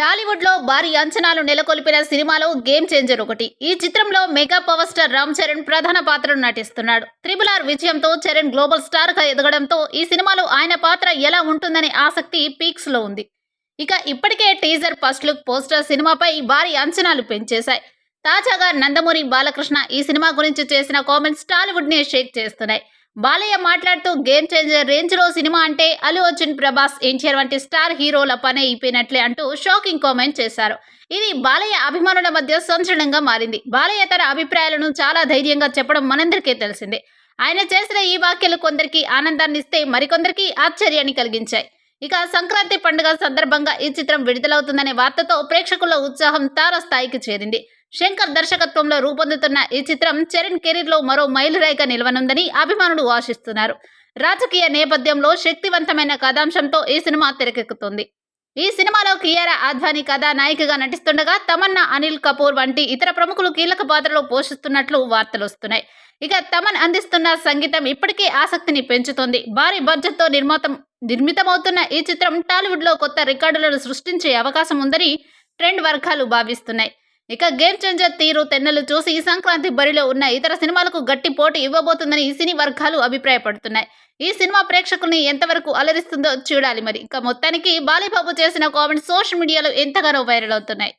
టాలీవుడ్లో భారీ అంచనాలు నెలకొల్పిన సినిమాలో గేమ్ చేంజర్ ఒకటి. ఈ చిత్రంలో mega power star Ram Charan ప్రధాన పాత్రను నటిస్తున్నాడు. త్రిబుల్ ఆర్ విజయంతో చరణ్ గ్లోబల్ స్టార్గా ఎదగడంతో ఈ సినిమాలో ఆయన పాత్ర ఎలా ఉంటుందనే ఆసక్తి పీక్స్లో ఉంది. ఇక ఇప్పటికే టీజర్ ఫస్ట్ లుక్ పోస్టర్ సినిమాపై భారీ అంచనాలు పెంచేశాయి. తాజాగా నందమూరి బాలకృష్ణ ఈ సినిమా గురించి చేసిన కామెంట్స్ టాలీవుడ్ని షేక్ చేస్తున్నాయి. బాలయ్య మాట్లాడుతూ గేమ్ చేంజర్ రేంజ్లో సినిమా అంటే అల్లు అర్జున్ ప్రభాస్ ఎన్టీఆర్ వంటి స్టార్ హీరోల పనే అయిపోయినట్లే అంటూ షాకింగ్ కామెంట్ చేశారు. ఇది బాలయ్య అభిమానుల మధ్య సంచలనంగా మారింది. బాలయ్య తన అభిప్రాయాలను చాలా ధైర్యంగా చెప్పడం మనందరికీ తెలిసిందే. ఆయన చేసిన ఈ వ్యాఖ్యలు కొందరికి ఆనందాన్ని ఇస్తే మరికొందరికి ఆశ్చర్యాన్ని కలిగించాయి. ఇక సంక్రాంతి పండుగ సందర్భంగా ఈ చిత్రం విడుదలవుతుందనే వార్తతో ప్రేక్షకుల ఉత్సాహం తారస్థాయికి చేరింది. శంకర్ దర్శకత్వంలో రూపొందుతున్న ఈ చిత్రం చరణ్ కెరీర్లో మరో మైలురాయిగా నిలవనుందని అభిమానులు ఆశిస్తున్నారు. రాజకీయ నేపథ్యంలో శక్తివంతమైన కథాంశంతో ఈ సినిమా తెరకెక్కుతుంది. ఈ సినిమాలో కియారా ఆద్వానీ కథానాయికగా నటిస్తుండగా తమన్నా అనిల్ కపూర్ వంటి ఇతర ప్రముఖులు కీలక పాత్రలో పోషిస్తున్నట్లు వార్తలు వస్తున్నాయి. ఇక తమన్ అందిస్తున్న సంగీతం ఇప్పటికే ఆసక్తిని పెంచుతోంది. భారీ బడ్జెట్తో నిర్మాతం నిర్మితమవుతున్న ఈ చిత్రం టాలీవుడ్లో కొత్త రికార్డులను సృష్టించే అవకాశం ఉందని ట్రెండ్ వర్గాలు భావిస్తున్నాయి. ఇక గేమ్ చేంజర్ తీరు తెన్నెలు చూసి ఈ సంక్రాంతి బరిలో ఉన్న ఇతర సినిమాలకు గట్టి పోటీ ఇవ్వబోతుందని ఈ సినీ వర్గాలు అభిప్రాయపడుతున్నాయి. ఈ సినిమా ప్రేక్షకుల్ని ఎంతవరకు అలరిస్తుందో చూడాలి మరి. ఇక మొత్తానికి బాలీబాబు చేసిన కామెంట్స్ సోషల్ మీడియాలో ఎంతగానో వైరల్ అవుతున్నాయి.